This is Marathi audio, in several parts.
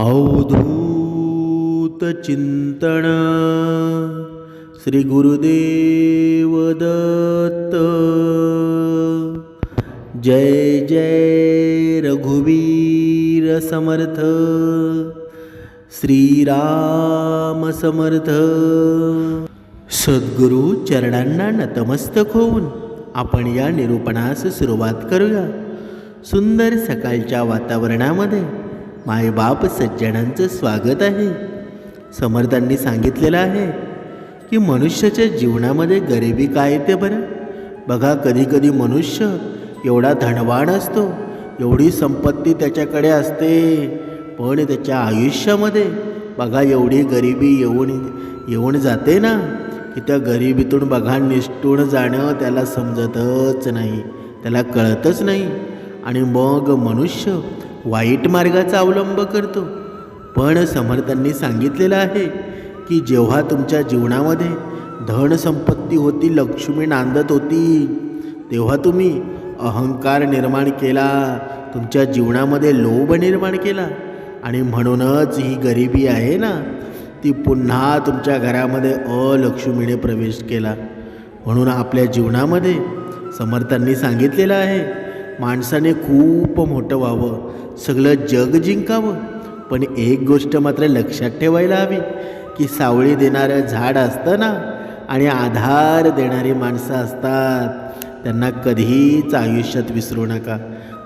अवधूत चिंतन। श्री गुरुदेव दत्त जय जय रघुवीर समर्थ। श्रीराम समर्थ। सद्गुरू चरणांना नतमस्तक होऊन आपण या निरूपणास सुरुवात करूया. सुंदर सकाळच्या वातावरणामध्ये मायबाप सज्जनांचं स्वागत आहे. समर्थांनी सांगितलेलं आहे की मनुष्याच्या जीवनामध्ये गरिबी काय येते बरं? बघा कधीकधी मनुष्य एवढा धनवान असतो एवढी संपत्ती त्याच्याकडे असते पण त्याच्या आयुष्यामध्ये बघा एवढी गरिबी येऊन येऊन जाते ना की त्या गरिबीतून बघा निष्ठून जाणं त्याला समजतच नाही त्याला कळतच नाही. आणि मग मनुष्य वाईट मार्गाचा अवलंब करतो. पण समर्थांनी सांगितलेलं आहे की जेव्हा तुमच्या जीवनामध्ये धनसंपत्ती होती लक्ष्मी नांदत होती तेव्हा तुम्ही अहंकार निर्माण केला तुमच्या जीवनामध्ये लोभ निर्माण केला. आणि म्हणूनच ही गरिबी आहे ना ती पुन्हा तुमच्या घरामध्ये अलक्ष्मीने प्रवेश केला. म्हणून आपल्या जीवनामध्ये समर्थांनी सांगितलेलं आहे माणसाने खूप मोठं व्हावं सगळं जग जिंकावं. पण एक गोष्ट मात्र लक्षात ठेवायला हवी की सावळी देणारं झाड असतं ना आणि आधार देणारी माणसं असतात त्यांना कधीच आयुष्यात विसरू नका.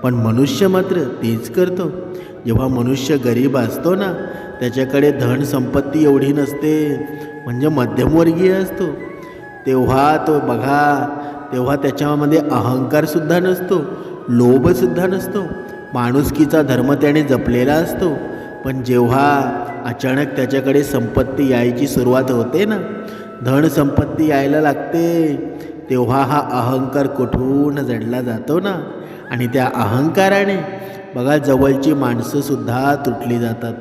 पण मनुष्य मात्र तेच करतो. जेव्हा मनुष्य गरीब असतो ना त्याच्याकडे धन संपत्ती एवढी नसते म्हणजे मध्यमवर्गीय असतो. तेव्हा तो बघा तेव्हा त्याच्यामध्ये अहंकारसुद्धा नसतो. लोभसुद्धा नसतो. माणुसकीचा धर्म त्याने जपलेला असतो. पण जेव्हा अचानक त्याच्याकडे संपत्ती यायची सुरुवात होते ना धन संपत्ती यायला लागते तेव्हा हा अहंकार कुठून जडला जातो ना? आणि त्या अहंकाराने बघा जवळची माणसंसुद्धा तुटली जातात.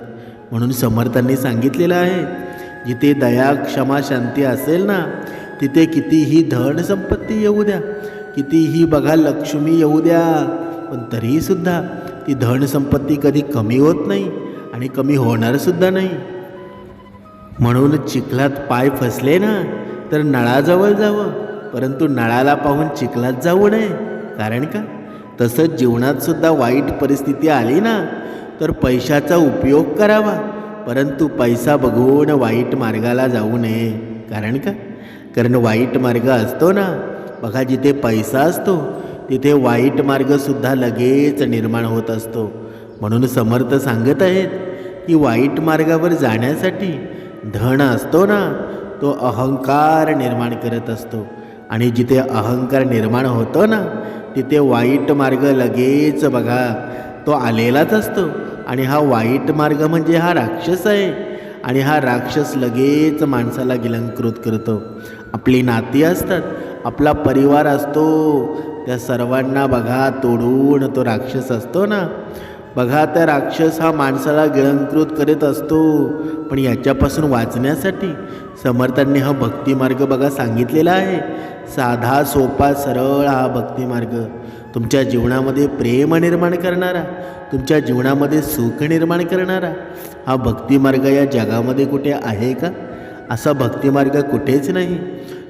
म्हणून समर्थांनी सांगितलेलं आहे जिथे दया क्षमा शांती असेल ना तिथे कितीही धन संपत्ती येऊ द्या. कितीही बघा लक्ष्मी येऊ द्या पण तरीसुद्धा ती धनसंपत्ती कधी कमी होत नाही आणि कमी होणारसुद्धा नाही. म्हणून चिखलात पाय फसले ना तर नळाजवळ जावं परंतु नळाला पाहून चिखलात जाऊ नये. कारण का? तसंच जीवनातसुद्धा वाईट परिस्थिती आली ना तर पैशाचा उपयोग करावा परंतु पैसा बघून वाईट मार्गाला जाऊ नये. कारण का? कारण वाईट मार्ग असतो ना बघा जिथे पैसा असतो तिथे वाईट मार्गसुद्धा लगेच निर्माण होत असतो. म्हणून समर्थ सांगत आहेत की वाईट मार्गावर जाण्यासाठी धन असतो ना तो अहंकार निर्माण करत असतो. आणि जिथे अहंकार निर्माण होतो ना तिथे वाईट मार्ग लगेच बघा तो आलेलाच असतो. आणि हा वाईट मार्ग म्हणजे हा राक्षस आहे. आणि हा राक्षस लगेच माणसाला गिलंकृत करतो. आपली नाती असतात आपला परिवार असतो. त्या सर्वांना बघा तोडून तो राक्षस असतो ना. बघा त्या राक्षस हा माणसाला गिळंकृत करत असतो. पण याच्यापासून वाचण्यासाठी समर्थांनी हा भक्तिमार्ग बघा सांगितलेला आहे. साधा सोपा सरळ हा भक्तिमार्ग. तुमच्या जीवनामध्ये प्रेम निर्माण करणारा तुमच्या जीवनामध्ये सुख निर्माण करणारा हा भक्तिमार्ग या जगामध्ये कुठे आहे का? असा भक्तिमार्ग कुठेच नाही.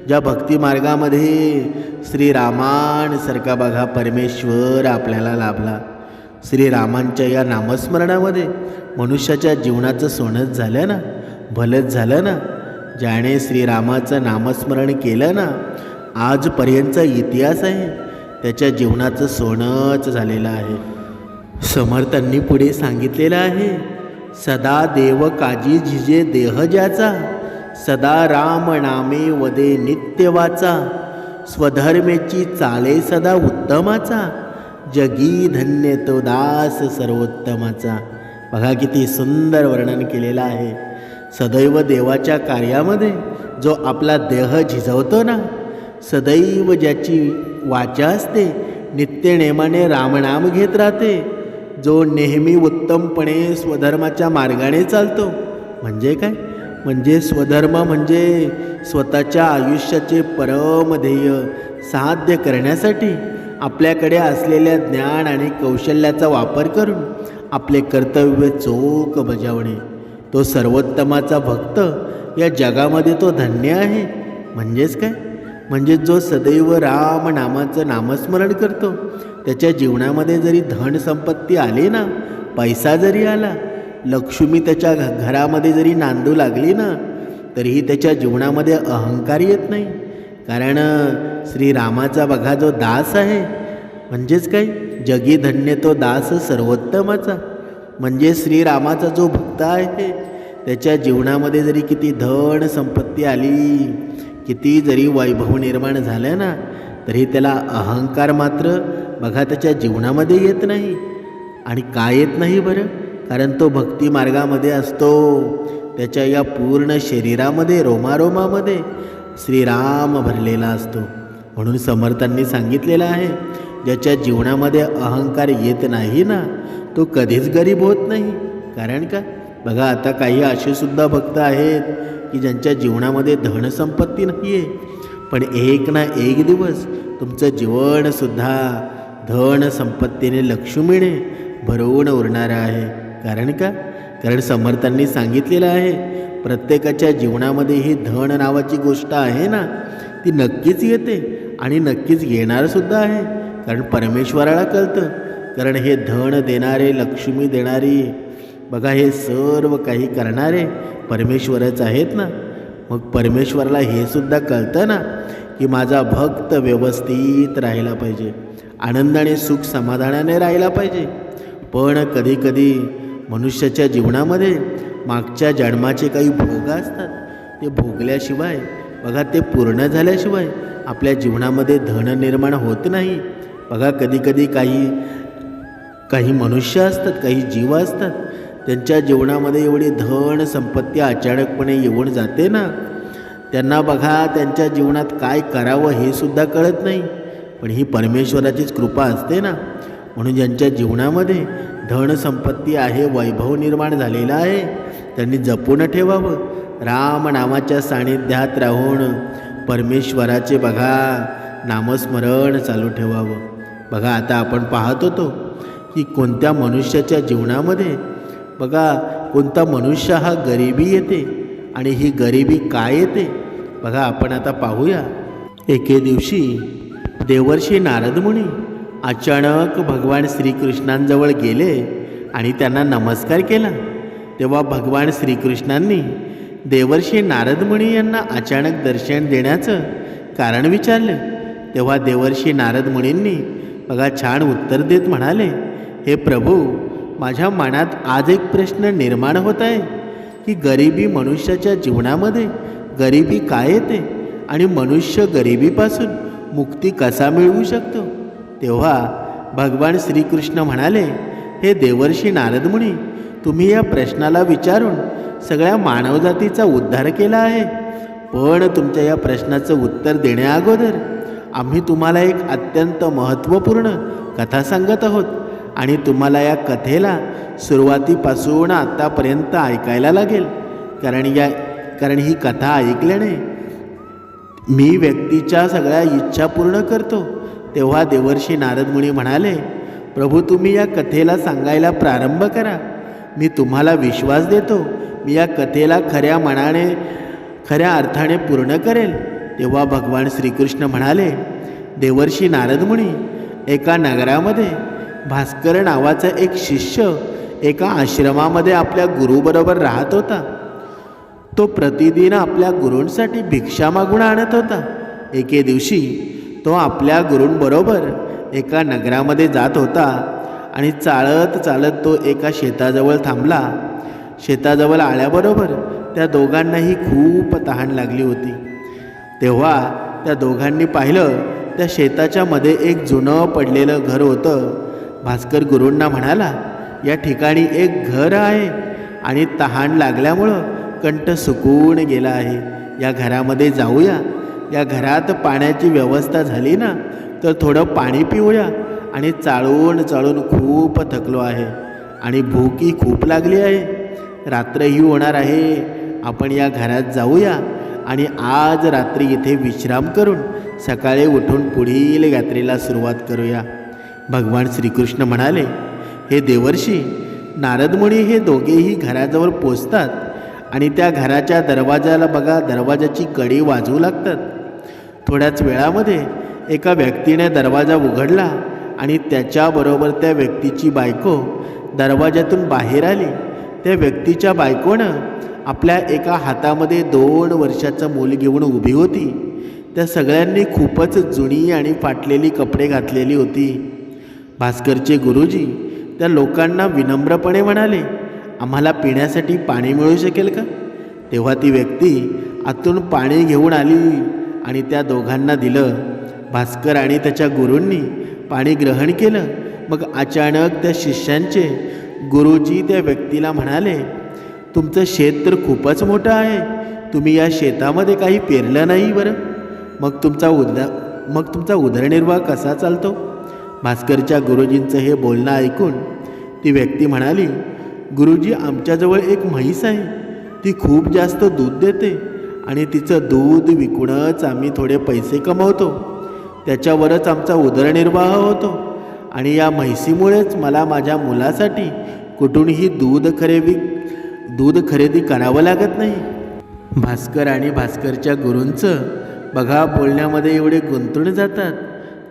ज्या भक्तिमार्गामध्ये श्रीरामांसारखा बघा परमेश्वर आपल्याला लाभला. श्रीरामांच्या या नामस्मरणामध्ये मनुष्याच्या जीवनाचं सोनंच झालं ना भलंच झालं ना ज्याने श्रीरामाचं नामस्मरण केलं ना आजपर्यंतचा इतिहास आहे. त्याच्या जीवनाचं सोनंच झालेलं आहे. समर्थांनी पुढे सांगितलेलं आहे सदा देव काजी झिजे देह ज्याचा सदा राम नामे वदे नित्य वाचा. स्वधर्मेची चाले सदा उत्तमाचा. जगी धन्य तो दास सर्वोत्तमाचा. बघा किती सुंदर वर्णन केलेलं आहे. सदैव देवाच्या कार्यामध्ये जो आपला देह झिजवतो ना सदैव ज्याची वाचा असते नित्यनेमाने रामनाम घेत राहते. जो नेहमी उत्तमपणे स्वधर्माच्या मार्गाने चालतो. म्हणजे काय? म्हणजे स्वधर्म म्हणजे स्वतःच्या आयुष्याचे परम ध्येय साध्य करण्यासाठी आपल्याकडे असलेल्या ज्ञान आणि कौशल्याचा वापर करून आपले कर्तव्य चोख बजावणे. तो सर्वोत्तमाचा भक्त या जगामध्ये तो धन्य आहे. म्हणजेच काय? म्हणजे जो सदैव राम नामाचं नामस्मरण करतो त्याच्या जीवनामध्ये जरी धन संपत्ती आली ना पैसा जरी आला लक्ष्मी त्याच्या घ घरामध्ये जरी नांदू लागली ना तरीही त्याच्या जीवनामध्ये अहंकार येत नाही. कारण श्रीरामाचा बघा जो दास आहे म्हणजेच काय? जगी धन्य तो दास सर्वोत्तमाचा. म्हणजे श्रीरामाचा जो भक्त आहे त्याच्या जीवनामध्ये जरी किती धन संपत्ती आली किती जरी वैभव निर्माण झालं ना तरी त्याला अहंकार मात्र बघा त्याच्या जीवनामध्ये येत नाही. आणि का येत नाही बरं? कारण तो भक्ती मार्गामध्ये असतो. त्याच्या या पूर्ण शरीरामध्ये रोमारोमामध्ये श्रीराम भरलेला असतो. म्हणून समर्थांनी सांगितलेलं आहे ज्याच्या जीवनामध्ये अहंकार येत नाही ना तो कधीच गरीब होत नाही. कारण का? बघा आता काही असे सुद्धा भक्त आहेत की ज्यांच्या जीवनामध्ये धनसंपत्ती नाही आहे पण एक ना एक दिवस तुमचं जीवनसुद्धा धन संपत्तीने लक्ष्मीने भरवून उरणारं आहे. कारण का? कारण समर्थांनी सांगितलेलं आहे प्रत्येकाच्या जीवनामध्ये ही धन नावाची गोष्ट आहे ना? ती नक्कीच येते आणि नक्कीच येणारसुद्धा आहे. कारण परमेश्वराला कळतं. कारण हे धन देणारे लक्ष्मी देणारी बघा हे सर्व काही करणारे परमेश्वरच आहेत ना? मग परमेश्वराला हे सुद्धा कळतं ना? की माझा भक्त व्यवस्थित राहिला पाहिजे. आनंदाने सुख समाधानाने राहिला पाहिजे. पण कधीकधी मनुष्याच्या जीवनामध्ये मागच्या जन्माचे काही भोग असतात. ते भोगल्याशिवाय बघा ते पूर्ण झाल्याशिवाय आपल्या जीवनामध्ये धन निर्माण होत नाही. बघा कधीकधी काही काही मनुष्य असतात काही जीव असतात. त्यांच्या जीवनामध्ये एवढी धन संपत्ती अचानकपणे येऊन जाते ना? त्यांना बघा त्यांच्या जीवनात काय करावं हे सुद्धा कळत नाही. पण ही परमेश्वराचीच कृपा असते ना? म्हणून ज्यांच्या जीवनामध्ये धन संपत्ती आहे वैभव निर्माण झालेला आहे. त्यांनी जपून ठेवावं. राम नामाच्या सानिध्यात राहून परमेश्वराचे बघा नामस्मरण चालू ठेवावं. बघा आता आपण पाहत होतो की कोणत्या मनुष्याच्या जीवनामध्ये बघा कोणता मनुष्य हा गरिबी येते आणि ही गरिबी काय येते? बघा आपण आता पाहूया. एके दिवशी देवर्षी नारदमुनी अचानक भगवान श्रीकृष्णांजवळ गेले आणि त्यांना नमस्कार केला. तेव्हा भगवान श्रीकृष्णांनी देवर्षी नारदमुनी यांना अचानक दर्शन देण्याचं कारण विचारले. तेव्हा देवर्षी नारदमुनींनी बघा छान उत्तर देत म्हणाले हे प्रभू माझ्या मनात आज एक प्रश्न निर्माण होत आहे की गरिबी मनुष्याच्या जीवनामध्ये गरिबी काय येते आणि मनुष्य गरिबीपासून मुक्ती कसा मिळवू शकतो? तेव्हा भगवान श्रीकृष्ण म्हणाले हे देवर्षी नारदमुनी तुम्ही या प्रश्नाला विचारून सगळ्या मानवजातीचा उद्धार केला आहे. पण तुमच्या या प्रश्नाचं उत्तर देण्याअगोदर आम्ही तुम्हाला एक अत्यंत महत्त्वपूर्ण कथा सांगत आहोत आणि तुम्हाला या कथेला सुरुवातीपासून आत्तापर्यंत ऐकायला लागेल. कारण या कारण ही कथा ऐकल्याने मी व्यक्तीच्या सगळ्या इच्छा पूर्ण करतो. तेव्हा देवर्षी नारदमुनी म्हणाले प्रभू तुम्ही या कथेला सांगायला प्रारंभ करा. मी तुम्हाला विश्वास देतो. मी या कथेला खऱ्या मनाने खऱ्या अर्थाने पूर्ण करेल. तेव्हा भगवान श्रीकृष्ण म्हणाले देवर्षी नारदमुनी एका नगरामध्ये भास्कर नावाचा एक शिष्य एका आश्रमामध्ये आपल्या गुरुबरोबर राहत होता. तो प्रतिदिन आपल्या गुरूंसाठी भिक्षा मागून आणत होता. एके दिवशी तो आपल्या गुरूंबरोबर एका नगरामध्ये जात होता आणि चालत चालत तो एका शेताजवळ थांबला. शेताजवळ आल्याबरोबर त्या दोघांनाही खूप तहान लागली होती. तेव्हा त्या दोघांनी पाहिलं त्या शेताच्या मध्ये एक जुनं पडलेलं घर होतं. भास्कर गुरूंना म्हणाला या ठिकाणी एक घर आहे आणि तहान लागल्यामुळं कंठ सुकून गेला आहे. या घरामध्ये जाऊया या घरात पाण्याची व्यवस्था झाली ना तर थोडं पाणी पिऊया. आणि चाळून चाळून खूप थकलो आहे. आणि भूकही खूप लागली आहे. रात्रही होणार आहे. आपण या घरात जाऊया. आणि आज रात्री इथे विश्राम करून सकाळी उठून पुढील यात्रेला सुरुवात करूया. भगवान श्रीकृष्ण म्हणाले हे देवर्षी नारदमुनी हे दोघेही घराजवळ पोचतात आणि त्या घराच्या दरवाजाला बघा दरवाजाची कडी वाजवू लागतात. थोड्याच वेळामध्ये एका व्यक्तीने दरवाजा उघडला आणि त्याच्याबरोबर त्या व्यक्तीची बायको दरवाजातून बाहेर आली. त्या व्यक्तीच्या बायकोनं आपल्या एका हातामध्ये दोन वर्षाचं मूल घेऊन उभी होती. त्या सगळ्यांनी खूपच जुनी आणि फाटलेली कपडे घातलेली होती. भास्करचे गुरुजी त्या लोकांना विनम्रपणे म्हणाले आम्हाला पिण्यासाठी पाणी मिळू शकेल का? तेव्हा ती व्यक्ती आतून पाणी घेऊन आली. आणि त्या दोघांना दिलं. भास्कर आणि त्याच्या गुरूंनी पाणी ग्रहण केलं. मग अचानक त्या शिष्यांचे गुरुजी त्या व्यक्तीला म्हणाले तुमचं शेत तर खूपच मोठं आहे. तुम्ही या शेतामध्ये काही पेरलं नाही बरं. मग तुमचा उदा मग तुमचा उदरनिर्वाह कसा चालतो? भास्करच्या गुरुजींचं हे बोलणं ऐकून ती व्यक्ती म्हणाली गुरुजी आमच्याजवळ एक म्हैस आहे. ती खूप जास्त दूध देते. आणि तिचं दूध विकूनच आम्ही थोडे पैसे कमवतो. त्याच्यावरच आमचा उदरनिर्वाह होतो. आणि या म्हैसीमुळेच मला माझ्या मुलासाठी कुठूनही दूध खरेदी दूध खरेदी करावं लागत नाही. भास्कर आणि भास्करच्या गुरूंचं बघा बोलण्यामध्ये एवढे गुंतून जातात.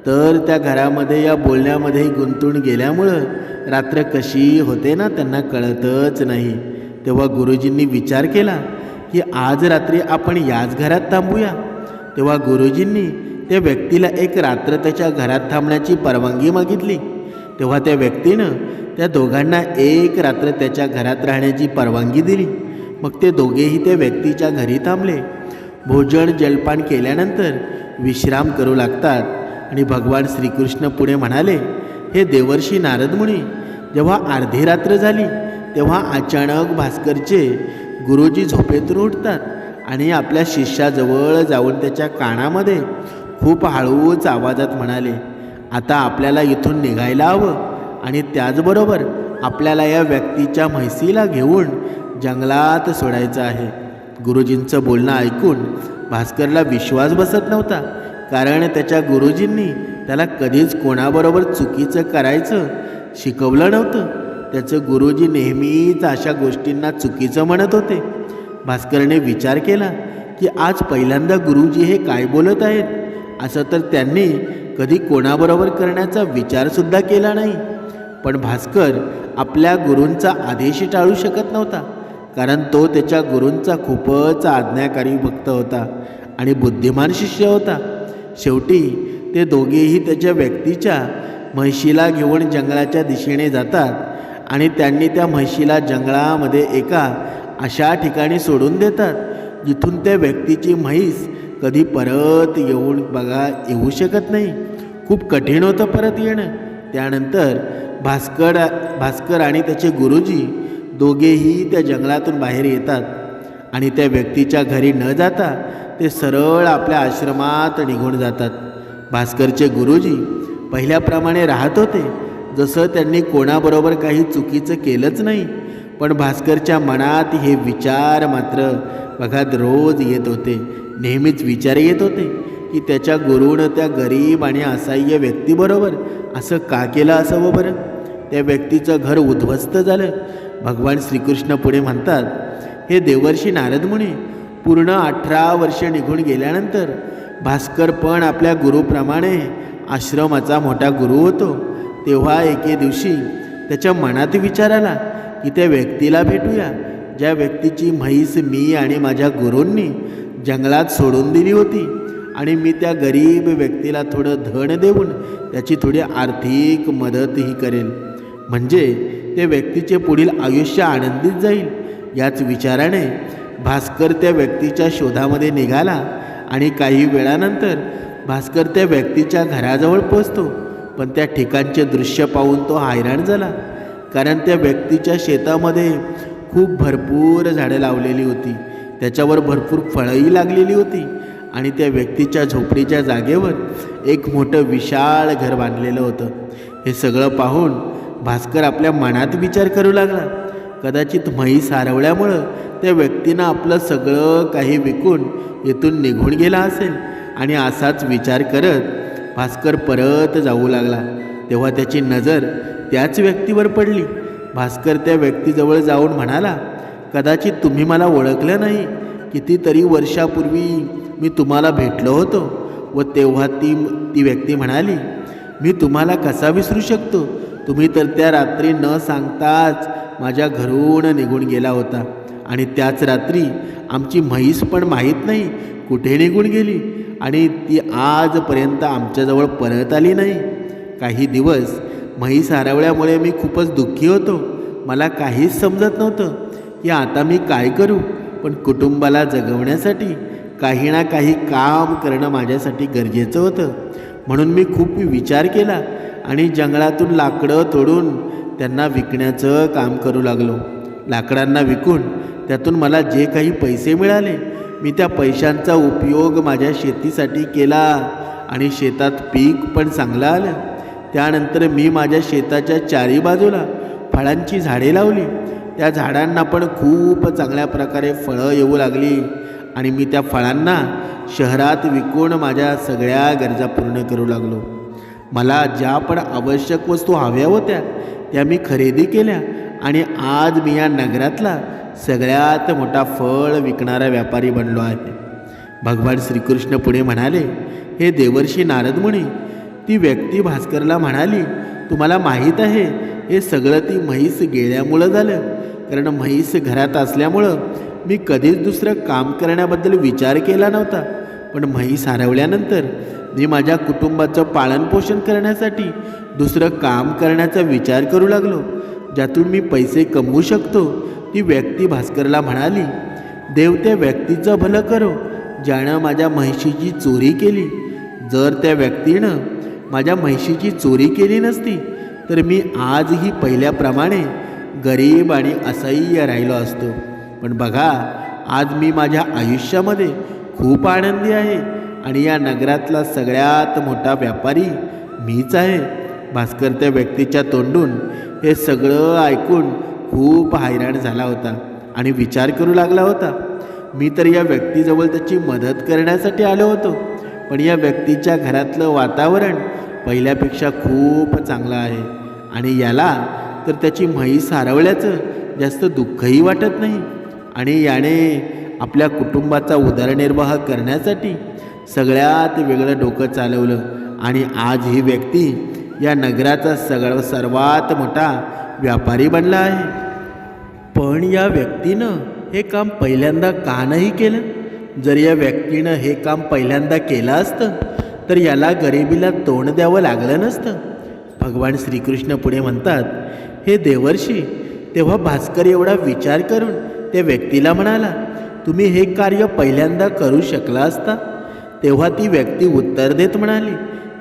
तर त्या घरामध्ये या बोलण्यामध्ये गुंतून गेल्यामुळं रात्र कशी होते ना त्यांना कळतच नाही. तेव्हा गुरुजींनी विचार केला की आज रात्री आपण याच घरात थांबूया. तेव्हा गुरुजींनी त्या व्यक्तीला एक रात्र त्याच्या घरात थांबण्याची परवानगी मागितली. तेव्हा त्या व्यक्तीनं त्या दोघांना एक रात्र त्याच्या घरात राहण्याची परवानगी दिली. मग ते दोघेही त्या व्यक्तीच्या घरी थांबले. भोजन जलपान केल्यानंतर विश्राम करू लागतात आणि भगवान श्रीकृष्ण पुढे म्हणाले हे देवर्षी नारदमुनी जेव्हा अर्धी रात्र झाली तेव्हा अचानक भास्करचे गुरुजी झोपेतून उठतात आणि आपल्या शिष्याजवळ जाऊन त्याच्या कानामध्ये खूप हळूच आवाजात म्हणाले आता आपल्याला इथून निघायला हवं आणि त्याचबरोबर आपल्याला या व्यक्तीच्या म्हैसीला घेऊन जंगलात सोडायचं आहे. गुरुजींचं बोलणं ऐकून भास्करला विश्वास बसत नव्हता कारण त्याच्या गुरुजींनी त्याला कधीच कोणाबरोबर चुकीचं करायचं शिकवलं नव्हतं. त्याचं गुरुजी नेहमीच अशा गोष्टींना चुकीचं म्हणत होते. भास्करने विचार केला की आज पहिल्यांदा गुरुजी हे काय बोलत आहेत? असं तर त्यांनी कधी कोणाबरोबर करण्याचा विचारसुद्धा केला नाही. पण भास्कर आपल्या गुरूंचा आदेश टाळू शकत नव्हता. कारण तो त्याच्या गुरूंचा खूपच आज्ञाकारी भक्त होता आणि बुद्धिमान शिष्य होता. शेवटी ते दोघेही त्याच्या व्यक्तीच्या म्हैशीला घेऊन जंगलाच्या दिशेने जातात आणि त्यांनी त्या म्हशीला जंगलामध्ये एका अशा ठिकाणी सोडून देतात जिथून त्या व्यक्तीची म्हैस कधी परत येऊन बघा येऊ शकत नाही. खूप कठीण होतं परत येणं. त्यानंतर भास्कर भास्कर आणि त्याचे गुरुजी दोघेही त्या जंगलातून बाहेर येतात आणि त्या व्यक्तीच्या घरी न जाता ते सरळ आपल्या आश्रमात निघून जातात. भास्करचे गुरुजी पहिल्याप्रमाणे राहत होते. जसं त्यांनी कोणाबरोबर काही चुकीचं केलंच नाही पण भास्करच्या मनात हे विचार मात्र बघात रोज येत होते. नेहमीच विचार येत होते की त्याच्या गुरुनं त्या गरीब आणि असह्य व्यक्तीबरोबर असं का केलं असावं बरं? त्या व्यक्तीचं घर उद्ध्वस्त झालं. भगवान श्रीकृष्ण पुढे म्हणतात हे देवर्षी नारदमुनी पूर्ण अठरा वर्ष निघून गेल्यानंतर भास्कर पण आपल्या गुरुप्रमाणे आश्रमाचा मोठा गुरु होतो. तेव्हा एके दिवशी त्याच्या मनात विचार आला की त्या व्यक्तीला भेटूया. ज्या व्यक्तीची म्हैस मी आणि माझ्या गुरूंनी जंगलात सोडून दिली होती आणि मी त्या गरीब व्यक्तीला थोडं धन देऊन त्याची थोडी आर्थिक मदतही करेल म्हणजे त्या व्यक्तीचे पुढील आयुष्य आनंदित जाईल. याच विचाराने भास्कर त्या व्यक्तीच्या शोधामध्ये निघाला आणि काही वेळानंतर भास्कर त्या व्यक्तीच्या घराजवळ पोचतो पण त्या ठिकाणचे दृश्य पाहून तो हैराण झाला. कारण त्या व्यक्तीच्या शेतामध्ये खूप भरपूर झाडं लावलेली होती. त्याच्यावर भरपूर फळंही लागलेली होती आणि त्या व्यक्तीच्या झोपडीच्या जागेवर एक मोठं विशाळ घर बांधलेलं होतं. हे सगळं पाहून भास्कर आपल्या मनात विचार करू लागला. कदाचित म्हैस हरवल्यामुळं त्या व्यक्तीनं आपलं सगळं काही विकून येथून निघून गेला असेल आणि असाच विचार करत भास्कर परत जाऊ लागला. तेव्हा त्याची नजर त्याच व्यक्तीवर पडली. भास्कर त्या व्यक्तीजवळ जाऊन म्हणाला कदाचित तुम्ही मला ओळखलं नाही. कितीतरी वर्षापूर्वी मी तुम्हाला भेटलो होतो व तेव्हा ती ती व्यक्ती म्हणाली मी तुम्हाला कसा विसरू शकतो? तुम्ही तर त्या रात्री न सांगताच माझ्या घरून निघून गेला होता. आणि त्याच रात्री आमची म्हैस पण माहीत नाही कुठे निघून गेली आणि ती आजपर्यंत आमच्याजवळ परत आली नाही. काही दिवस म्हैस हरवल्यामुळे मी खूपच दुःखी होतो. मला काहीच समजत नव्हतं की आता मी काय करू. पण कुटुंबाला जगवण्यासाठी काही ना काही काम करणं माझ्यासाठी गरजेचं होतं. म्हणून मी खूप विचार केला आणि जंगलातून लाकडं तोडून त्यांना विकण्याचं काम करू लागलो. लाकडांना विकून त्यातून मला जे काही पैसे मिळाले मी त्या पैशांचा उपयोग माझ्या शेतीसाठी केला आणि शेतात पीक पण चांगलं आलं. त्यानंतर मी माझ्या शेताच्या चारी बाजूला फळांची झाडे लावली. त्या झाडांना पण खूप चांगल्या प्रकारे फळं येऊ लागली आणि मी त्या फळांना शहरात विकून माझ्या सगळ्या गरजा पूर्ण करू लागलो. मला ज्या पण आवश्यक वस्तू हव्या होत्या त्या मी खरेदी केल्या. आणि आज मी या नगरातला सगळ्यात मोठा फळ विकणारा व्यापारी बनलो आहे. भगवान श्रीकृष्ण पुढे म्हणाले हे देवर्षी नारद म्हणे ती व्यक्ती भास्करला म्हणाली तुम्हाला माहीत आहे हे सगळं ती म्हैस गेल्यामुळं झालं. कारण म्हैस घरात असल्यामुळं मी कधीच दुसरं काम करण्याबद्दल विचार केला नव्हता. पण म्हैस हरवल्यानंतर मी माझ्या कुटुंबाचं पालनपोषण करण्यासाठी दुसरं काम करण्याचा विचार करू लागलो. ज्यातून मी पैसे कमवू शकतो ती व्यक्ती भास्करला म्हणाली देव त्या व्यक्तीचं भलं करो ज्यानं माझ्या म्हैशीची चोरी केली. जर त्या व्यक्तीनं माझ्या म्हैशीची चोरी केली नसती तर मी आजही पहिल्याप्रमाणे गरीब आणि असह्य राहिलो असतो. पण बघा आज मी माझ्या आयुष्यामध्ये खूप आनंदी आहे आणि या नगरातला सगळ्यात मोठा व्यापारी मीच आहे. भास्कर त्या व्यक्तीच्या तोंडून हे सगळं ऐकून खूप हैराण झाला होता आणि विचार करू लागला होता. मी तर या व्यक्तीजवळ त्याची मदत करण्यासाठी आलो होतो पण या व्यक्तीच्या घरातलं वातावरण पहिल्यापेक्षा खूप चांगलं आहे आणि याला तर त्याची म्हैस हरवल्याचं जास्त दुःखही वाटत नाही आणि याने आपल्या कुटुंबाचा उदरनिर्वाह करण्यासाठी सगळ्यात वेगळं डोकं चालवलं आणि आज ही व्यक्ती या नगराचा सगळं सर्वात मोठा व्यापारी बनला आहे. पण या व्यक्तीनं हे काम पहिल्यांदा का नाही केलं? जर या व्यक्तीनं हे काम पहिल्यांदा केलं असतं तर याला गरिबीला तोंड द्यावं लागलं नसतं. भगवान श्रीकृष्ण पुढे म्हणतात हे देवर्षी तेव्हा भास्कर एवढा विचार करून त्या व्यक्तीला म्हणाला तुम्ही हे कार्य पहिल्यांदा करू शकला असता? तेव्हा ती व्यक्ती उत्तर देत म्हणाली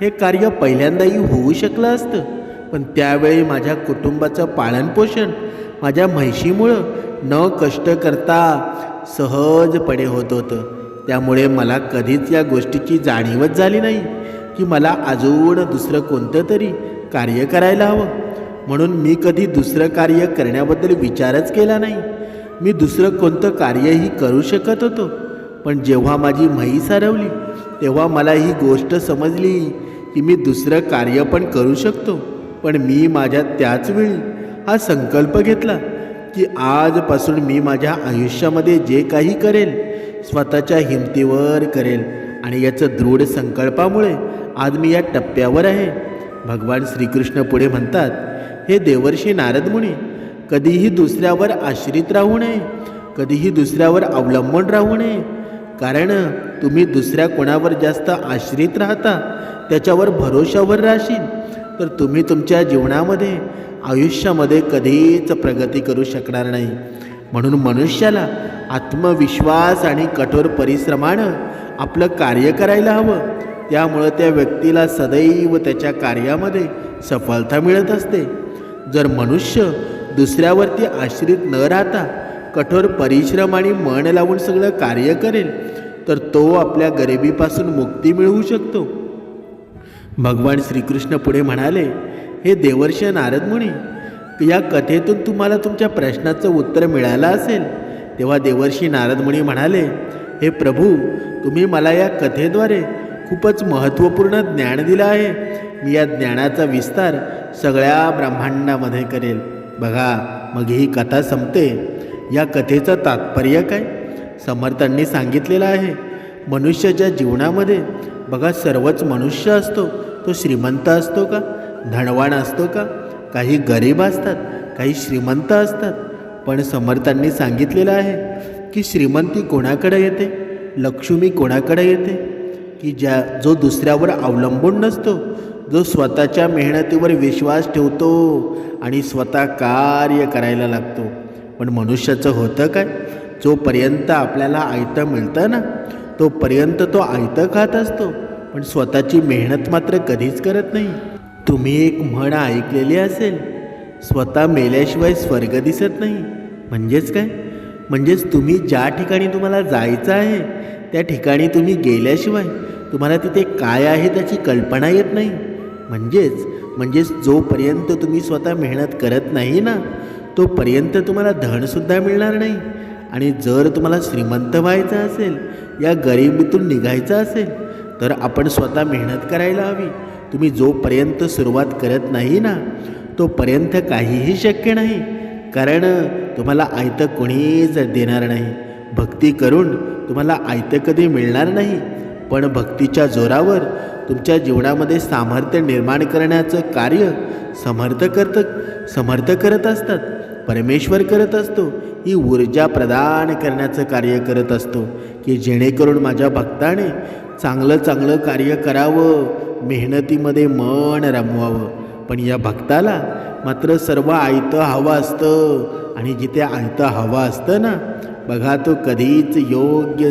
हे कार्य पहिल्यांदाही होऊ शकलं असतं. पण त्यावेळी माझ्या कुटुंबाचं पालनपोषण माझ्या म्हैशीमुळं न कष्ट करता सहजपणे होत होतं. त्यामुळे मला कधीच या गोष्टीची जाणीवच झाली नाही की मला अजून दुसरं कोणतं तरी कार्य करायला हवं. म्हणून मी कधी दुसरं कार्य करण्याबद्दल विचारच केला नाही. मी दुसरं कोणतं कार्यही करू शकत होतो. पण जेव्हा माझी म्हैस हरवली तेव्हा मला ही गोष्ट समजली की मी दुसरं कार्य पण करू शकतो. पण मी माझ्या त्याच वेळी हा संकल्प घेतला की आजपासून मी माझ्या आयुष्यामध्ये जे काही करेल स्वतःच्या हिमतीवर करेल आणि याचं दृढ संकल्पामुळे आज मी या टप्प्यावर आहे. भगवान श्रीकृष्ण पुढे म्हणतात हे देवर्षी नारद मुनी कधीही दुसऱ्यावर आश्रित राहू नये कधीही दुसऱ्यावर अवलंबून राहू नये. कारण तुम्ही दुसऱ्या कोणावर जास्त आश्रित राहता त्याच्यावर भरोशावर राहशील. तर तुम्ही तुमच्या जीवनामध्ये आयुष्यामध्ये कधीच प्रगती करू शकणार नाही. म्हणून मनुष्याला आत्मविश्वास आणि कठोर परिश्रमानं आपलं कार्य करायला हवं. त्यामुळं त्या व्यक्तीला सदैव त्याच्या कार्यामध्ये सफलता मिळत असते. जर मनुष्य दुसऱ्यावरती आश्रित न राहता कठोर परिश्रम आणि मन लावून सगळं कार्य करेल तर तो आपल्या गरिबीपासून मुक्ती मिळवू शकतो. भगवान श्रीकृष्ण पुढे म्हणाले हे देवर्ष नारद मुनी या कथेतून तुम्हाला तुमच्या प्रश्नाचं उत्तर मिळालं असेल. तेव्हा देवर्षी नारद मुनी म्हणाले हे प्रभू तुम्ही मला या कथेद्वारे खूपच महत्त्वपूर्ण ज्ञान दिलं आहे. मी या ज्ञानाचा विस्तार सगळ्या ब्रह्मांडामध्ये करेल. बघा मग ही कथा संपते. या कथेचं तात्पर्य काय? समर्थांनी सांगितलेलं आहे मनुष्याच्या जीवनामध्ये बघा सर्वच मनुष्य असतो. तो श्रीमंत असतो का? धनवान असतो का? काही गरीब असतात काही श्रीमंत असतात. पण समर्थांनी सांगितलेलं आहे की श्रीमंती कोणाकडे येते? लक्ष्मी कोणाकडे येते? की ज्या जो दुसऱ्यावर अवलंबून नसतो जो स्वतःच्या मेहनतीवर विश्वास ठेवतो आणि स्वतः कार्य करायला लागतो. पण मनुष्याचं होतं काय? जोपर्यंत आपल्याला आयतं मिळतं ना तोपर्यंत तो आयतं खात असतो पण स्वतःची मेहनत मात्र कधीच करत नाही. तुम्ही एक म्हण ऐकलेली असेल स्वतः मेल्याशिवाय स्वर्ग दिसत नाही. म्हणजेच काय? म्हणजेच तुम्ही ज्या ठिकाणी तुम्हाला जायचं आहे त्या ठिकाणी तुम्ही गेल्याशिवाय तुम्हाला तिथे काय आहे त्याची कल्पना येत नाही. म्हणजेच म्हणजेच जोपर्यंत तुम्ही स्वतः मेहनत करत नाही ना तोपर्यंत तुम्हाला धनसुद्धा मिळणार नाही. आणि जर तुम्हाला श्रीमंत व्हायचं असेल या गरिबीतून निघायचं असेल तर आपण स्वतः मेहनत करायला हवी. तुम्ही जोपर्यंत सुरुवात करत नाही ना तोपर्यंत काहीही शक्य नाही. कारण तुम्हाला आयतं कोणीच देणार नाही. भक्ती करून तुम्हाला आयतं कधी मिळणार नाही. पण भक्तीच्या जोरावर तुमच्या जीवनामध्ये सामर्थ्य निर्माण करण्याचं कार्य समर्थ करत समर्थ करत असतात. परमेश्वर करत असतो ही ऊर्जा प्रदान करण्याचं कार्य करत असतो की जेणेकरून माझ्या भक्ताने चांगलं चांगलं कार्य करावं मेहनतीमध्ये मन रमवावं. पण या भक्ताला मात्र सर्व आयतं हवं असतं आणि जिथे आयतं हवं असतं ना बघा तो कधीच योग्य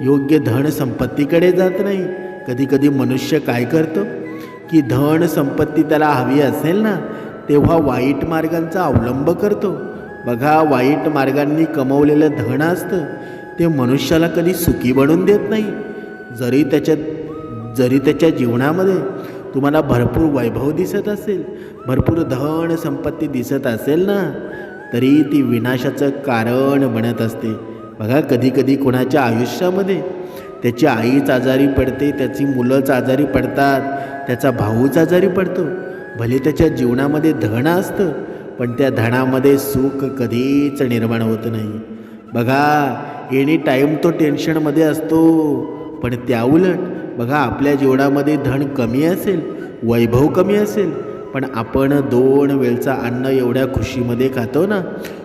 योग्य धन संपत्तीकडे जात नाही. कधी कधी मनुष्य काय करतो की धन संपत्ती त्याला हवी असेल ना तेव्हा वाईट मार्गांचा अवलंब करतो. बघा वाईट मार्गांनी कमवलेलं धन असतं. ते मनुष्याला कधी सुखी बनून देत नाही. जरी त्याच्या जरी त्याच्या जीवनामध्ये तुम्हाला भरपूर वैभव दिसत असेल भरपूर धन संपत्ती दिसत असेल ना तरी ती विनाशाचं कारण बनत असते. बघा कधीकधी कोणाच्या आयुष्यामध्ये त्याची आईच आजारी पडते त्याची मुलंच आजारी पडतात त्याचा भाऊच आजारी पडतो. भले त्याच्या जीवनामध्ये धन असतं पण त्या धनामध्ये सुख कधीच निर्माण होत नाही. बघा एनी टाईम तो टेन्शनमध्ये असतो पण त्याउलट बघा आपल्या जीवनामध्ये धन कमी असेल वैभव कमी असेल पण आपण दोन वेळचा अन्न एवढ्या खुशीमध्ये खातो ना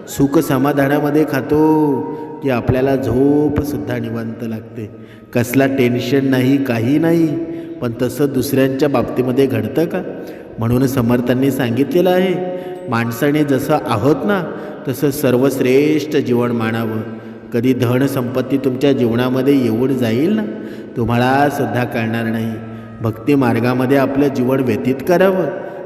सुख समाधानामध्ये खातो की आपल्याला झोपसुद्धा निवांत लागते. कसला टेन्शन नाही काही नाही पण तसं दुसऱ्यांच्या बाबतीमध्ये घडतं का? म्हणून समर्थांनी सांगितलेलं आहे. माणसाने जसं आहोत ना तसं सर्वश्रेष्ठ जीवन मानावं. कधी धन संपत्ती तुमच्या जीवनामध्ये येऊन जाईल ना तुम्हाला सुद्धा कळणार नाही. भक्ती मार्गामध्ये आपलं जीवन व्यतीत करावं.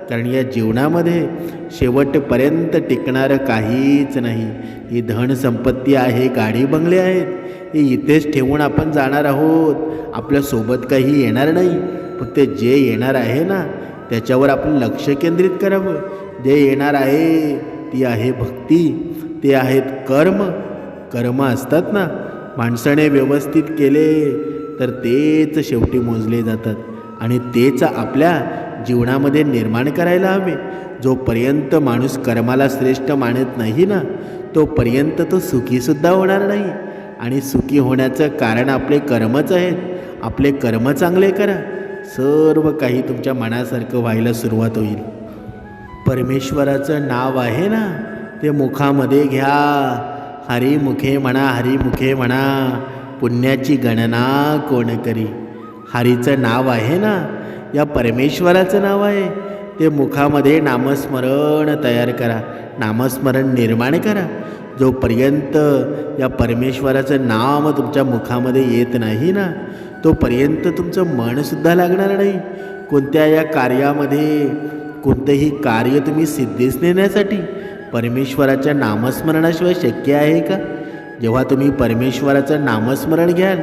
कारण या जीवनामध्ये शेवटपर्यंत टिकणारं काहीच नाही. ही धन संपत्ती आहे गाडी बंगले आहेत. हे इथेच ठेवून आपण जाणार आहोत. आपल्यासोबत काही येणार नाही. फक्त जे येणार आहे ना त्याच्यावर आपण लक्ष केंद्रित करावं. जे येणार आहे ती आहे भक्ती ते आहेत कर्म. कर्म असतात ना माणसाने व्यवस्थित केले तर तेच शेवटी मोजले जातात. आणि तेच आपल्या जीवनामध्ये निर्माण करायला हवे. जोपर्यंत माणूस कर्माला श्रेष्ठ मानत नाही ना तोपर्यंत तो सुखीसुद्धा होणार नाही. आणि सुखी होण्याचं कारण आपले कर्मच आहेत. आपले कर्म चांगले करा. सर्व काही तुमच्या मनासारखं व्हायला सुरुवात होईल. परमेश्वराचं नाव आहे ना ते मुखामध्ये घ्या. हरिमुखे म्हणा हरिमुखे म्हणा पुण्याची गणना कोण करी? हरीचं नाव आहे ना या परमेश्वराचं नाव आहे. ते मुखामध्ये नामस्मरण तयार करा नामस्मरण निर्माण करा. जोपर्यंत या परमेश्वराचं नाम तुमच्या मुखामध्ये येत नाही ना तोपर्यंत तुमचं मनसुद्धा लागणार नाही. कोणत्या या कार्यामध्ये कोणतंही कार्य तुम्ही सिद्धीस नेण्यासाठी परमेश्वराच्या नामस्मरणाशिवाय शक्य आहे का? जेव्हा तुम्ही परमेश्वराचं नामस्मरण घ्याल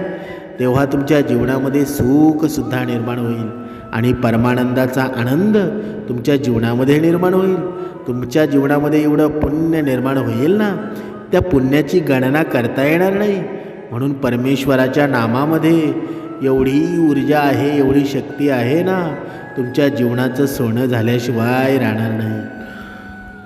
तेव्हा तुमच्या जीवनामध्ये सुखसुद्धा निर्माण होईल आणि परमानंदाचा आनंद तुमच्या जीवनामध्ये निर्माण होईल. तुमच्या जीवनामध्ये एवढं पुण्य निर्माण होईल ना? त्या पुण्याची गणना करता येणार नाही. म्हणून परमेश्वराच्या नामामध्ये एवढी ऊर्जा आहे एवढी शक्ती आहे ना तुमच्या जीवनाचं सोनं झाल्याशिवाय राहणार नाही.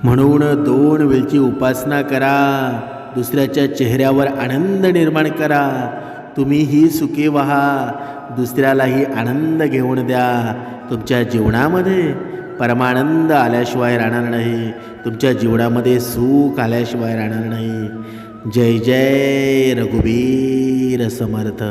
म्हणून दोन वेळची उपासना करा दुसऱ्याच्या चेहऱ्यावर आनंद निर्माण करा. तुम्हीही सुखी व्हा दुसऱ्यालाही आनंद घेऊन द्या. तुमच्या जीवनामध्ये परमानंद आल्याशिवाय राहणार नाही. तुमच्या जीवनामध्ये सुख आल्याशिवाय राहणार नाही. जय जय रघुवीर समर्थ.